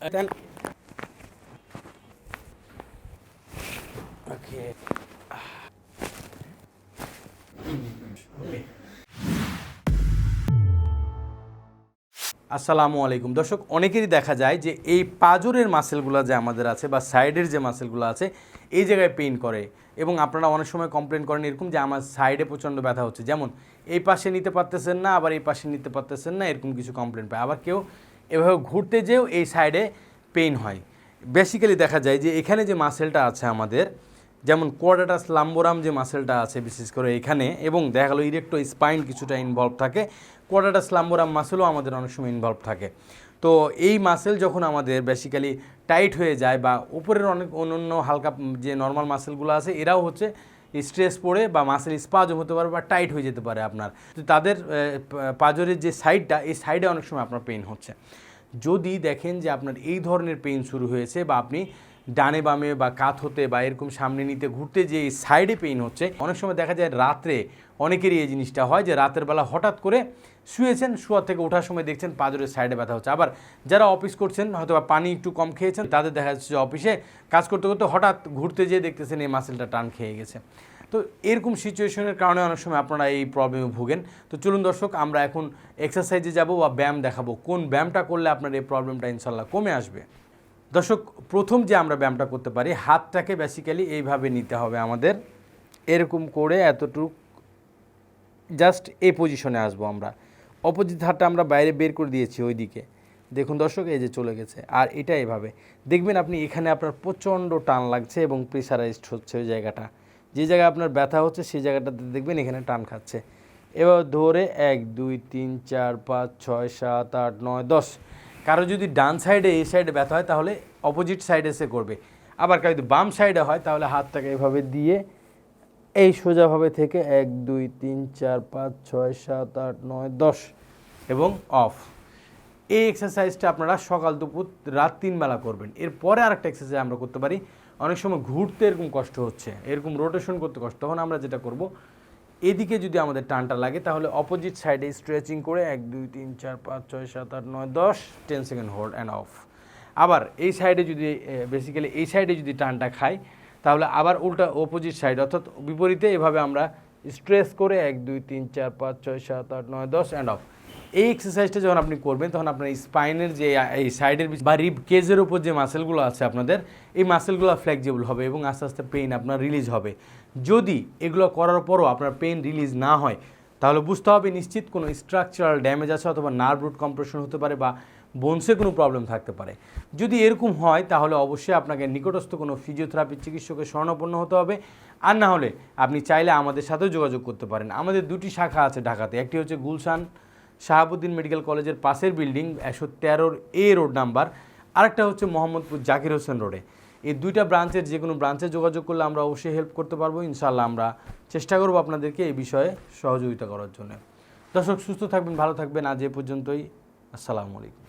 Then. Okay. আসসালামু আলাইকুম দর্শক, অনেকেরই দেখা যায় যে এই পাজরের মাসেলগুলো যে আমাদের আছে বা সাইডের যে মাসেলগুলো আছে, এই জায়গায় পেইন করে এবং আপনারা অনেক সময় কমপ্লেন করেন এরকম যে আমার সাইডে প্রচণ্ড ব্যথা হচ্ছে যেমন, এই পাশে নিতে পারতেছেন না, আবার এই পাশে নিতে পারতেছেন না, এরকম কিছু কমপ্লেন পায় আবার কেউ এভাবে ঘুরতে যেও এই সাইডে পেইন হয়। বেসিক্যালি দেখা যায় যে এখানে যে মাসেলটা আছে আমাদের, যেমন কোয়াডাটাস লাম্বোরাম যে মাসেলটা আছে, বিশেষ করে এখানে, এবং দেখা গেলো ইরেক্টো স্পাইন কিছুটা ইনভলভ থাকে কোয়াডাটাস লাম্বোরাম মাসেলও আমাদের অনেক সময় ইনভলভ থাকে। তো এই মাসেল যখন আমাদের বেসিক্যালি টাইট হয়ে যায় বা উপরের অনেক অন্য হালকা যে নর্মাল মাসেলগুলো আছে, এরাও হচ্ছে স্ট্রেস পড়ে বা মাসেল স্পাজম হতে পারে বা টাইট হয়ে যেতে পারে আপনার। তো তাদের পাজরের যে সাইডটা এই সাইডে অনেক সময় আপনার পেন হচ্ছে। যদি দেখেন যে আপনার এই ধরনের পেইন শুরু হয়েছে বা আপনি ডানে বামে বা কাত হতে বা এরকম সামনে নিতে ঘুরতে যে এই সাইডে পেইন হচ্ছে। অনেক সময় দেখা যায় রাত্রে অনেকেরই এই জিনিসটা হয় যে রাতের বেলা হঠাৎ করে শুয়েছেন, শুয়ার থেকে ওঠার সময় দেখছেন পাঁজরের সাইডে ব্যথা হচ্ছে। আবার যারা অফিস করছেন হয়তো বা পানি একটু কম খেয়েছেন, তাদের দেখা যাচ্ছে যে অফিসে কাজ করতে করতে হঠাৎ ঘুরতে যেয়ে দেখতেছেন এই মাসেলটা টান খেয়ে গেছে। তো এরকম সিচুয়েশনের কারণে অনেক সময় আপনারা এই প্রবলেমে ভুগেন। তো চলুন দর্শক, আমরা এখন এক্সারসাইজে যাব বা ব্যায়াম দেখাবো। কোন ব্যায়ামটা করলে আপনার এই প্রবলেমটা ইনশাল্লাহ কমে আসবে? দর্শক, প্রথম যে আমরা ব্যায়ামটা করতে পারি, হাতটাকে বেসিক্যালি এইভাবে নিতে হবে আমাদের। এরকম করে এতটুক জাস্ট এই পজিশনে আসব আমরা। অপোজিট হাতটা আমরা বাইরে বের করে দিয়েছি ওইদিকে। দেখুন দর্শক, এই যে চলে গেছে। আর এটা এভাবে। দেখবেন আপনি এখানে আপনার প্রচণ্ড টান লাগছে এবং প্রেসারাইজড হচ্ছে ওই জায়গাটা। যে জায়গায় আপনার ব্যথা হচ্ছে, সেই জায়গাটাতে দেখবেন এখানে টান খাচ্ছে। এবার ধরে এক, দুই, তিন, চার, পাঁচ, ছয়, সাত, আট, নয়, দশ। কারও যদি ডান সাইডে এই সাইডে ব্যথা হয়, তাহলে অপোজিট সাইডে সে করবে। আবার কারও যদি বাম সাইডে হয়, তাহলে হাতটাকে এভাবে দিয়ে এই সোজাভাবে থেকে এক, দুই, তিন, চার, পাঁচ, ছয়, সাত, আট, নয়, দশ এবং অফ এই এক্সারসাইজটা আপনারা সকাল, দুপুর, রাত তিন বেলা করবেন। এরপরে আরেকটা এক্সারসাইজ আমরা করতে পারি। অনেক সময় ঘুরতে এরকম কষ্ট হচ্ছে, এরকম রোটেশন করতে কষ্ট তখন আমরা যেটা করব এদিকে যদি আমাদের টানটা লাগে, তাহলে অপোজিট সাইডে স্ট্রেচিং করে এক, দুই, তিন, চার, পাঁচ, ছয়, সাত, আট, নয়, দশ ten second hold and off আবার এই সাইডে যদি বেসিক্যালি এই সাইডে যদি টানটা খাই, তাহলে আবার উল্টা অপোজিট সাইড অর্থাৎ বিপরীতে এভাবে আমরা স্ট্রেস করে এক, দুই, তিন, চার, পাঁচ, ছয়, সাত, আট, নয়, দশ অ্যান্ড অফ এই এক্সারসাইজটা যখন আপনি করবেন, তখন আপনার স্পাইনের যে, এই সাইডের বা রিব কেজের উপর যে মাসেলগুলো আছে আপনাদের, এই মাসেলগুলো ফ্লেক্সিবল হবে এবং আস্তে আস্তে পেইন আপনার রিলিজ হবে। যদি এগুলো করার পরও আপনার পেইন রিলিজ না হয়, তাহলে বুঝতে হবে নিশ্চিত কোনো স্ট্রাকচারাল ড্যামেজ আছে অথবা নার্ভ রুট কম্প্রেশন হতে পারে বা বোনসে কোনো প্রবলেম থাকতে পারে। যদি এরকম হয়, তাহলে অবশ্যই আপনাকে নিকটস্থ কোনো ফিজিওথেরাপি চিকিৎসকের স্বর্ণপন্ন হতে হবে। আর না হলে আপনি চাইলে আমাদের সাথেও যোগাযোগ করতে পারেন। আমাদের দুটি শাখা আছে ঢাকাতে। একটি হচ্ছে গুলশান শাহাবুদ্দিন মেডিকেল কলেজের পাশের বিল্ডিং একশো তেরোর এ রোড নাম্বার। আরেকটা হচ্ছে মোহাম্মদপুর জাকির হোসেন রোডে। এই দুইটা ব্রাঞ্চের যে কোনো ব্রাঞ্চে যোগাযোগ করলে আমরা অবশ্যই হেল্প করতে পারব। ইনশাল্লাহ আমরা চেষ্টা করব আপনাদেরকে এই বিষয়ে সহযোগিতা করার জন্য। দর্শক, সুস্থ থাকবেন, ভালো থাকবেন। আজ এ পর্যন্তই। আসসালামু আলাইকুম।